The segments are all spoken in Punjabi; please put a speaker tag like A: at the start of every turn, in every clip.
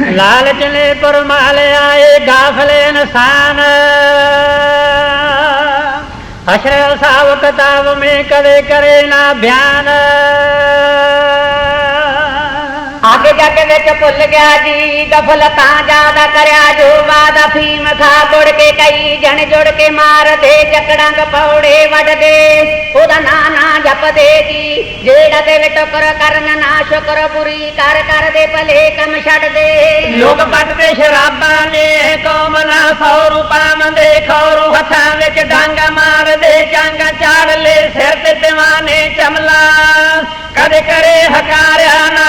A: ਲਾਲਚ ਨੇ ਪਰਮਾਲ ਆਏ ਗਾਫਲੇ ਇਨਸਾਨ। ਹਸ਼ਰ ਸਾਬ ਕਿਤਾਬ ਮੇ ਕਦੇ ਕਰੇ ਨਾ ਬਿਆਨ।
B: ਆਗੇ ਜੱਗ ਵਿੱਚ ਭੁੱਲ ਗਿਆ ਜੀ ਗਫਲ ਤਾਂ ਜ਼ਿਆਦਾ ਕਰਿਆ ਜੋ ਵਾਦਾ ਫੀਮ ਖਾ ਗੁੜ ਕੇ ਕਈ ਜਣ ਜੁੜ ਕੇ ਮਾਰਦੇ, ਜਕੜਾਂ ਗਪੌੜੇ ਵੱਢਦੇ। ਉਹਦਾ ਨਾਂ ਨਾ ਜਪਦੇ ਜੀ, ਜਿਹੜਾ ਤੇ ਵਿੱਚ ਕਰਨ ਨਾ ਸ਼ੁਕਰ ਬੁਰੀ ਕਰ ਕਰਦੇ, ਭਲੇ ਕੰਮ ਛੱਡਦੇ।
A: ਲੋਕ ਪੱਟਦੇ ਸ਼ਰਾਬਾਂ ਨੇ, ਕੌਮ ਨਾ ਸੌ ਰੁਪਾਂ ਮੰਦੇ, ਖੌਰੂ ਹੱਥਾਂ ਵਿੱਚ ਡਾਂਗਾ ਮਾਰਦੇ, ਚਾਂਗਾ ਚਾੜ ਲੈ, ਸਿਰ ਤੇ ਦਿਵਾਨੇ ਚਮਲਾ। ਕਦੇ ਕਰੇ ਹਕਾਰਿਆ ਨਾ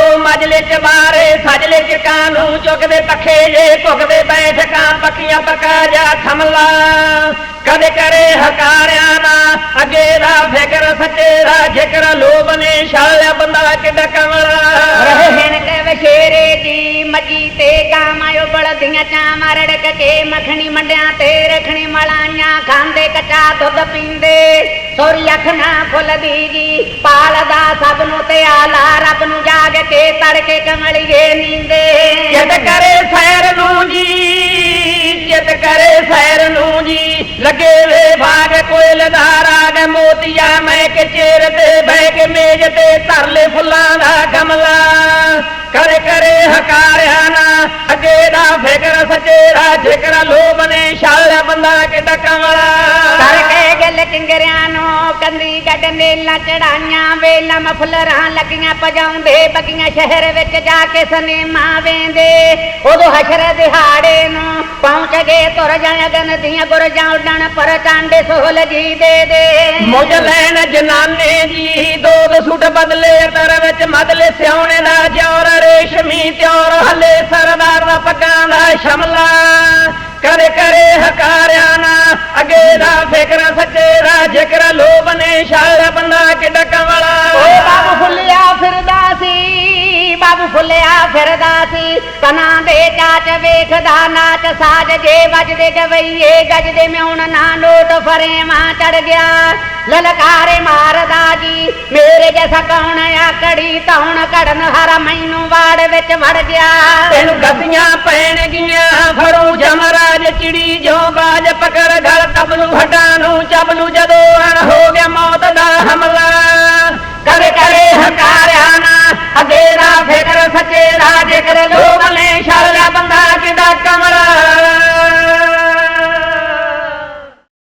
A: ਸਜਲੇ ਚ ਕਾਨੂੰ ਚੁਗਦੇ ਪੱਖੇ ਜੇ, ਭੁਗਦੇ ਬੈਠਕਾਂ ਪੱਕੀਆਂ ਪਕਾ ਜਾ ਥਮਲਾ। ਕਦੇ ਕਰੇ ਹਕਾਰਿਆ ਨਾ ਅੱਗੇ ਦਾ ਫਿਕਰ ਸੱਚੇ ਦਾ ਜ਼ਿਕਰ, ਲੋਭ ਨੇ ਛਾਲਿਆ ਬੰਦਾ ਕਿੱਡਾ ਕਮਲਾ।
B: ਰਹਿਣ ਕੇ ਵਸ਼ੇਰੇ ਦੀ ਮੱਜੀ ਤੇ ਗਾਵਾਂ ਬਲਦੀਆਂ ਚਾਵਾਂ, ਰੜਕ ਕੇ ਮੱਖਣੀ ਮੰਡਿਆਂ ਤੇ ਰਖਣੀ ਮਲਾਈਆਂ, ਖਾਂਦੇ ਕੱਚਾ ਦੁੱਧ ਪੀਂਦੇ ਸੋਰੀ ਅੱਖ ਨਾ ਫੁੱਲਦੀ ਜੀ ਪਾਲਦਾ ਸਭ ਨੂੰ ਤੇ ਆਲਾ ਰੱਬ ਨੂੰ ਜਾਗ ਕੇ ਤੜਕੇ ਕਮਲੀਏ ਨੀਂਦੇ।
A: ਜਿੱਦ ਕਰੇ ਸੈਰ ਨੂੰ ਜੀ ਜਿੱਦ ਕਰੇ ਸੈਰ ਨੂੰ ਜੀ ਲੱਗੇ ਵੇ ਭਾਗ ਕੋਇਲ ਦਾ ਰਾਗ। ਮੋਤੀਆ ਮੈਂ ਕੇ ਚੇਰ ਤੇ ਬਹਿ ਕੇ ਮੇਜ਼ ਤੇ ਧਰ ਲੈ ਫੁੱਲਾਂ ਦਾ ਗਮਲਾ। ਕਰੇ ਕਰੇ ਹਕਾਰਿਆ ਨਾ ਅੱਗੇ ਦਾ ਫਿਕਰ ਸੱਚੇ ਦਾ ਜ਼ਿਕਰ ਲੋਭ ਨੇ ਛਾਲਿਆ ਬੰਦਾ ਕਿੱਡਾ ਕਮਲਾ।
B: ਕਰਕੇ ਗੱਲ ਕਿੰਗਰਿਆਂ ਨੂੰ, ਕੰਦੀ ਗੱਡ ਮੇਲਾ ਚੜਾਈਆਂ, ਵੇਲਾ ਮਫਲਰਾਂ ਲੱਗੀਆਂ ਪਜਾਉਂਦੇ ਬਗੀਆਂ ਸ਼ਹਿਰ ਵਿੱਚ ਜਾ ਕੇ ਸਨੇਮਾ ਵੇਂਦੇ। ਉਦੋਂ ਹਸ਼ਰ ਦਿਹਾੜੇ ਨੂੰ ਪਹੁੰਚ ਗਏ ਤੁਰ ਜਾਣ ਅਗਨ ਦੀਆਂ ਗੁਰਜਾਂ ਉੱਡਣ ਪਰ ਚਾਂਡੇ ਸੋਹਲ ਜੀ ਦੇ ਦੇ।
A: ਮੁਝ ਲੈਣ ਜਨਾਨੇ ਜੀ ਦੋ ਦੋ ਸੂਟ ਬਦਲੇ ਤਰ ਵਿੱਚ ਮਦਲੇ ਸਿਉਣੇ ਦਾ ਜੌਰ, ਰੇਸ਼ਮੀ ਤਿਉਰ ਹਲੇ ਸਰਦਾਰ ਦਾ ਪੱਗਾਂ ਦਾ ਸ਼ਮਲਾ। ਕਰੇ ਕਰੇ ਹਕਾਰਿਆ ਨਾ ਅੱਗੇ ਦਾ ਫਿਕਰ ਸੱਚੇ ਦਾ ਜ਼ਿਕਰ ਲੋਭ ਨੇ ਸ਼ਾਇਰ ਬੰਦਾ ਕਿੱਡਾ ਕਮਲਾ
B: ਓਏ ਬਾਬੂ ਫੁੱਲਿਆ ਫਿਰਦਾ ਸੀ ਬਾਬੂ ਫੁੱਲਿਆ ਫਿਰਦਾ ਸੀ। ਕਨਾ ਦੇ ਚਾਚ ਵੇਖਦਾ ਨਾਚ ਸਾਜ ਜੇ ਵੱਜਦੇ ਗਵਈਏ ਗੱਜਦੇ ਮਿਉਣ ਨਾ ਨੋਟ ਫਰੇਵਾਂ ਚੜ ਗਿਆ। ਲਲਕਾਰੇ ਮਾਰਦਾ ਜੀ ਮੇਰੇ ਜੈਸਾ ਕੌਣ ਆ ਕੜੀ ਤੌਣ ਕੜਨ ਹਰ ਮੈਨੂੰ ਵਾੜ ਵਿੱਚ ਵੜ ਗਿਆ।
A: ਤੈਨੂੰ ਗੱਦੀਆਂ ਪੈਣ ਗੀਆਂ ਫੜੂ ਜਮਰਾਜ రాజకరలో